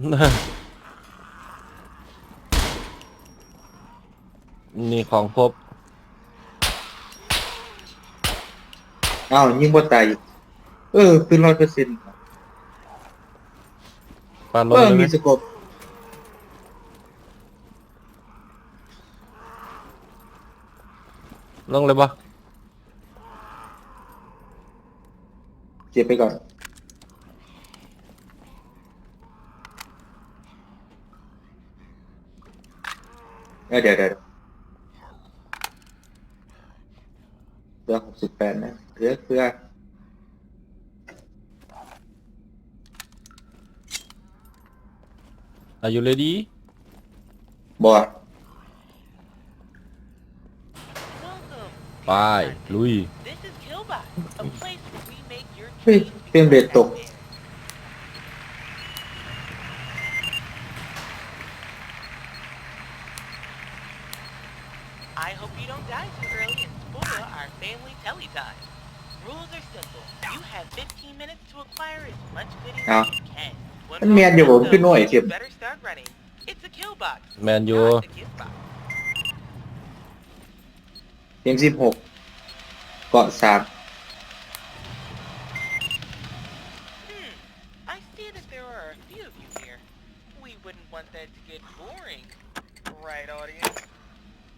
นี่ของครบอ้าวยิงบ่ตายอีกเออคือร้อยเปอร์เซ็นต์ปานลเองอเลยไหมมีสกบลงเลยปะเก็บไปก่อน เออเดี๋ยวเดี๋ยวเหลือหกสิบแปดนะเหลือเพื่ออายุเลยดีบอด Welcome. ไปลุย This is Killbot, a place where we make your เฮ้ย dreams เฟรมเรทตก I hope you don't die too early and spoil our family telly time. Rules are simple. You have 15 minutes to acquire as much goodies Ah. as you can. When มันแมนอยู่ผมขึ้นหน่อยเข็ม you better start running. It's a kill box, แมนยู not a gift box. เกมสิบหกเกาะสาม Hmm. I see that there are a few of you here. We wouldn't want that to get boring. Right, audience?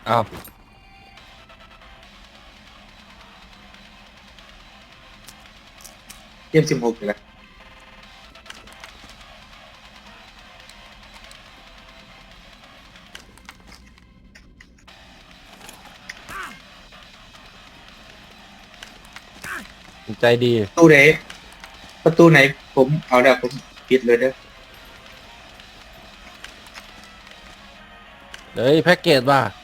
อาเอาของดีเอาเอาพูดกับซุปเอาน้ำไปเตอร์ทำขึ้นมาครับเอาไปทำหอกเอาเกมสิบหกอยู่แล้วใจดีประตูไหนประตูไหน ผมเอาเนี่ยผมปิดเลยเด้อเฮ้ยแพ็กเกจว่ะ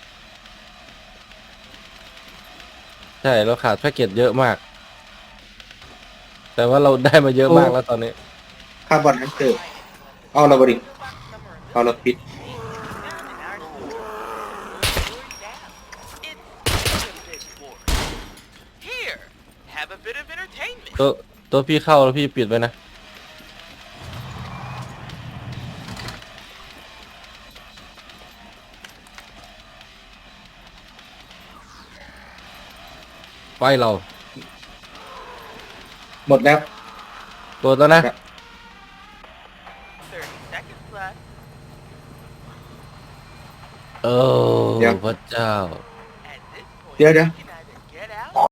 ใช่เราขาดแพ็กเกจเยอะมาก แต่ว่าเราได้มาเยอะมากแล้วตอนนี้คาร์บอนฮันเตอร์เอาเราบริเอาเราปิด Here, have a bit of entertainment. ตัวตัวพี่เข้าแล้วพี่ปิดไว้นะ ไฟเรา หมดแล้วเปิดแล้วนะครับ30 seconds left. เออเดี๋ยวพระเจ้า At this point, เดี๋ยวเดี๋ยว you can